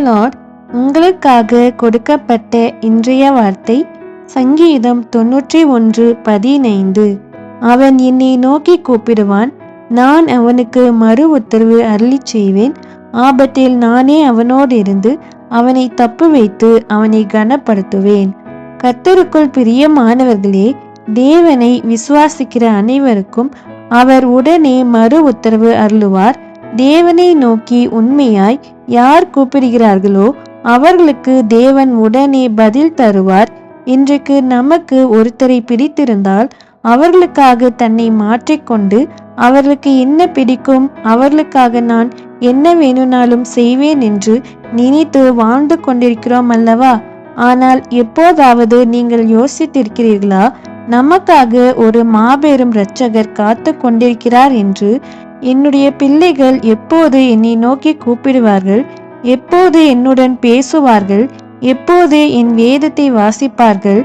Lord உங்களுக்காக கொடுக்கப்பட்ட இன்றைய வார்த்தை சங்கீதம் தொன்னூற்றி ஒன்று பதினைந்து. அவன் என்னை நோக்கி கூப்பிடுவான். நான் அவனுக்கு மறு உத்தரவு அருளி செய்வேன். ஆபத்தில் நானே அவனோடு இருந்து அவனை தப்பு வைத்து அவனை கனப்படுத்துவேன். கத்தருக்குள் பிரியமானவர்களே தேவனை விசுவாசிக்கிற அனைவருக்கும் அவர் உடனே மறு உத்தரவு அருளுவார். தேவனை நோக்கி உண்மையாய் யார் கூப்பிடுகிறார்களோ அவர்களுக்கு தேவன் உடனே பதில் தருவார். இன்றைக்கு நமக்கு ஒருத்தரை பிடித்திருந்தால் அவர்களுக்காக தன்னை மாற்றிக்கொண்டு அவர்களுக்கு என்ன பிடிக்கும்? அவர்களுக்காக நான் என்ன வேணும்னாலும் செய்வேன் என்று நினைத்து வாழ்ந்து கொண்டிருக்கிறோம் அல்லவா? ஆனால் எப்போதாவது நீங்கள் யோசித்திருக்கிறீர்களா? நமக்காக ஒரு மாபெரும் இரட்சகர் காத்து கொண்டிருக்கிறார் என்று என்னுடைய பிள்ளைகள் எப்போது என்னை நோக்கி கூப்பிடுவார்கள்? எப்போது என்னுடன் பேசுவார்கள்? எப்போது என் வேதத்தை வாசிப்பார்கள்?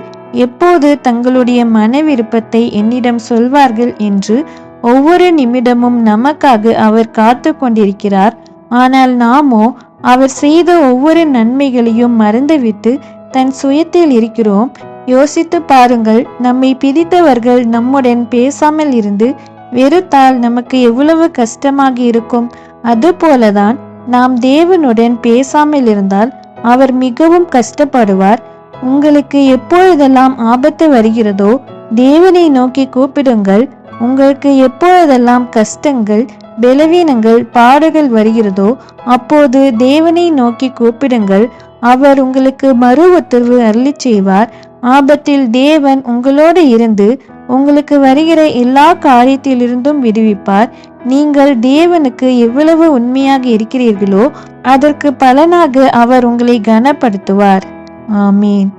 எப்போது தங்களுடைய மன விருப்பத்தை என்னிடம் சொல்வார்கள் என்று ஒவ்வொரு நிமிடமும் நமக்காக அவர் காத்து கொண்டிருக்கிறார். ஆனால் நாமோ அவர் செய்த ஒவ்வொரு நன்மைகளையும் மறந்துவிட்டு தன் சுயத்தில் இருக்கிறோம். யோசித்து பாருங்கள் நம்மை பிரித்தவர்கள் நம்முடன் பேசாமல் இருந்து வெறுத்தால் நமக்கு எவ்வளவு கஷ்டமாக இருக்கும். அதுபோலதான் நாம் தேவனுடன் பேசாமல் இருந்தால் அவர் மிகவும் கஷ்டப்படுவார். உங்களுக்கு எப்பொழுதெல்லாம் ஆபத்து வருகிறதோ தேவனை நோக்கி கூப்பிடுங்கள். உங்களுக்கு எப்பொழுதெல்லாம் கஷ்டங்கள் பலவீனங்கள் பாடுகள் வருகிறதோ அப்போது தேவனை நோக்கி கூப்பிடுங்கள். அவர் உங்களுக்கு மறு உத்தரவு அருளி செய்வார். ஆபத்தில் தேவன் உங்களோடு இருந்து உங்களுக்கு வருகிற எல்லா காரியத்திலிருந்தும் விடுவிப்பார். நீங்கள் தேவனுக்கு எவ்வளவு உண்மையாக இருக்கிறீர்களோ அதற்கு பலனாக அவர் உங்களை கனப்படுத்துவார். ஆமீன்.